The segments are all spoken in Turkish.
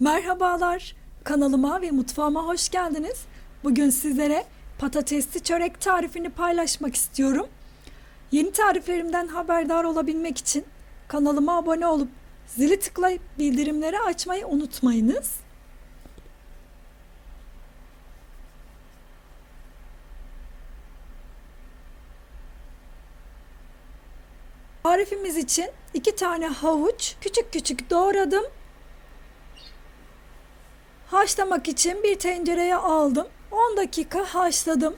Merhabalar, kanalıma ve mutfağıma hoş geldiniz. Bugün sizlere patatesli çörek tarifini paylaşmak istiyorum. Yeni tariflerimden haberdar olabilmek için kanalıma abone olup zili tıklayıp bildirimleri açmayı unutmayınız. Tarifimiz için iki tane havuç küçük küçük doğradım. Haşlamak için bir tencereye aldım. 10 dakika haşladım.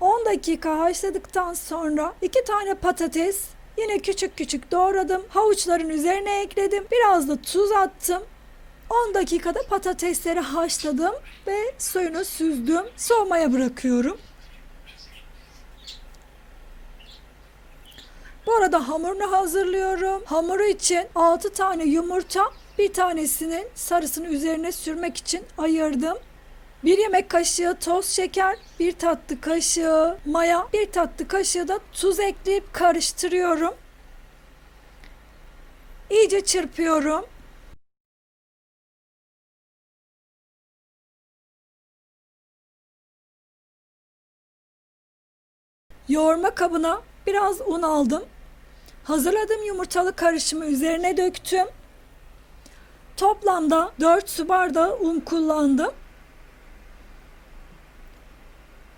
10 dakika haşladıktan sonra iki tane patates yine küçük küçük doğradım. Havuçların üzerine ekledim. Biraz da tuz attım. 10 dakikada patatesleri haşladım ve suyunu süzdüm. Soğumaya bırakıyorum. Bu arada hamurunu hazırlıyorum. Hamuru için 6 tane yumurta, bir tanesinin sarısını üzerine sürmek için ayırdım. Bir yemek kaşığı toz şeker, bir tatlı kaşığı maya, bir tatlı kaşığı da tuz ekleyip karıştırıyorum. İyice çırpıyorum. Yoğurma kabına biraz un aldım. Hazırladığım yumurtalı karışımı üzerine döktüm. Toplamda 4 su bardağı un kullandım.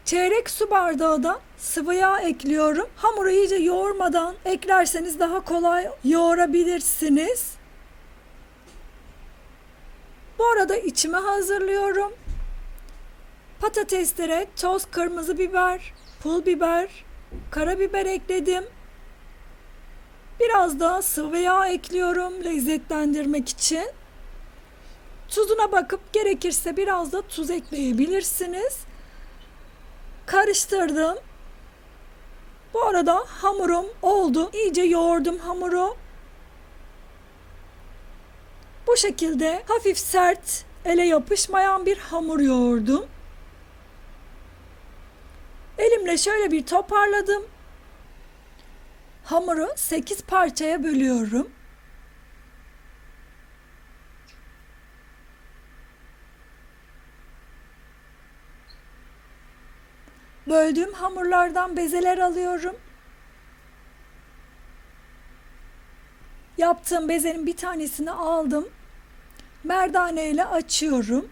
Çeyrek su bardağı da sıvı yağ ekliyorum. Hamuru iyice yoğurmadan eklerseniz daha kolay yoğurabilirsiniz. Bu arada içimi hazırlıyorum. Patateslere toz kırmızı biber, pul biber, karabiber ekledim. Biraz daha sıvı yağ ekliyorum lezzetlendirmek için. Tuzuna bakıp gerekirse biraz da tuz ekleyebilirsiniz. Karıştırdım. Bu arada hamurum oldu. İyice yoğurdum hamuru. Bu şekilde hafif sert, ele yapışmayan bir hamur yoğurdum. Elimle şöyle bir toparladım. Hamuru 8 parçaya bölüyorum. Böldüğüm hamurlardan bezeler alıyorum. Yaptığım bezenin bir tanesini aldım. Merdane ile açıyorum.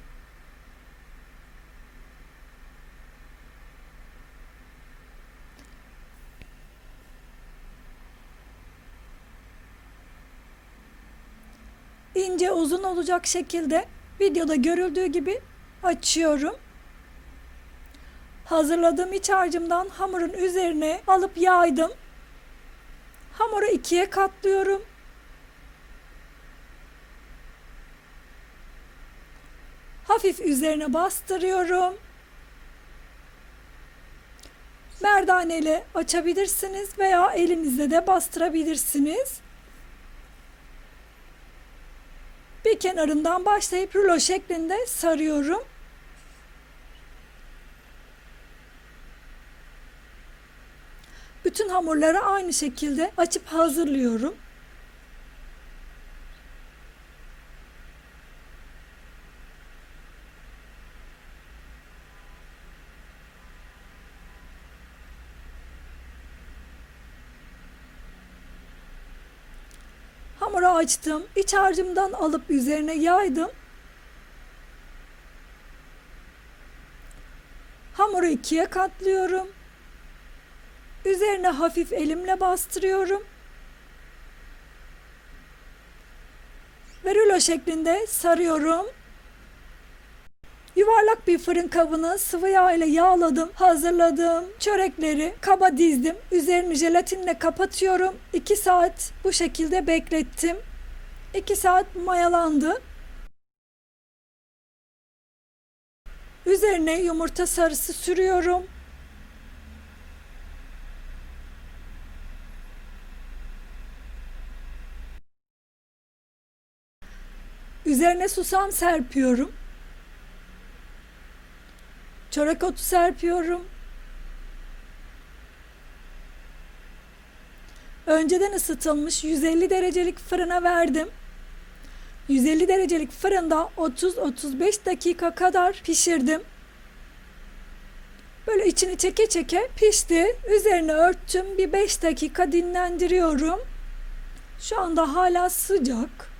ince uzun olacak şekilde videoda görüldüğü gibi açıyorum. Hazırladığım iç harcımdan hamurun üzerine alıp yaydım. Hamuru ikiye katlıyorum. Hafif üzerine bastırıyorum. Merdane ile açabilirsiniz veya elinizle de bastırabilirsiniz. bir kenarından başlayıp rulo şeklinde sarıyorum. Bütün hamurları aynı şekilde açıp hazırlıyorum. Hamuru açtım. İç harcımdan alıp üzerine yaydım. Hamuru ikiye katlıyorum. Üzerine hafif elimle bastırıyorum. Ve rulo şeklinde sarıyorum. Yuvarlak bir fırın kabını sıvı yağ ile yağladım. Hazırladığım çörekleri kaba dizdim. Üzerini jelatinle kapatıyorum. 2 saat bu şekilde beklettim. 2 saat mayalandı. Üzerine yumurta sarısı sürüyorum. Üzerine susam serpiyorum. Çörek otu serpiyorum. Önceden ısıtılmış 150 derecelik fırına verdim. 150 derecelik fırında 30-35 dakika kadar pişirdim. Böyle içini çeke çeke pişti. Üzerine örttüm. Bir 5 dakika dinlendiriyorum. Şu anda hala sıcak.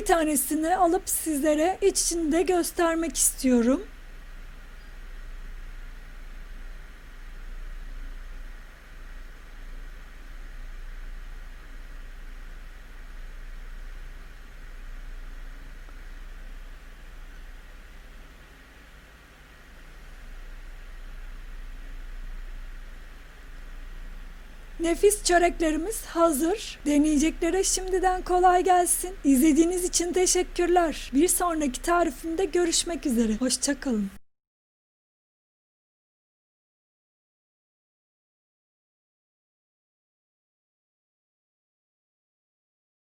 Bir tanesini alıp sizlere içinde göstermek istiyorum. Nefis çöreklerimiz hazır. Deneyeceklere şimdiden kolay gelsin. İzlediğiniz için teşekkürler. Bir sonraki tarifimde görüşmek üzere. Hoşçakalın.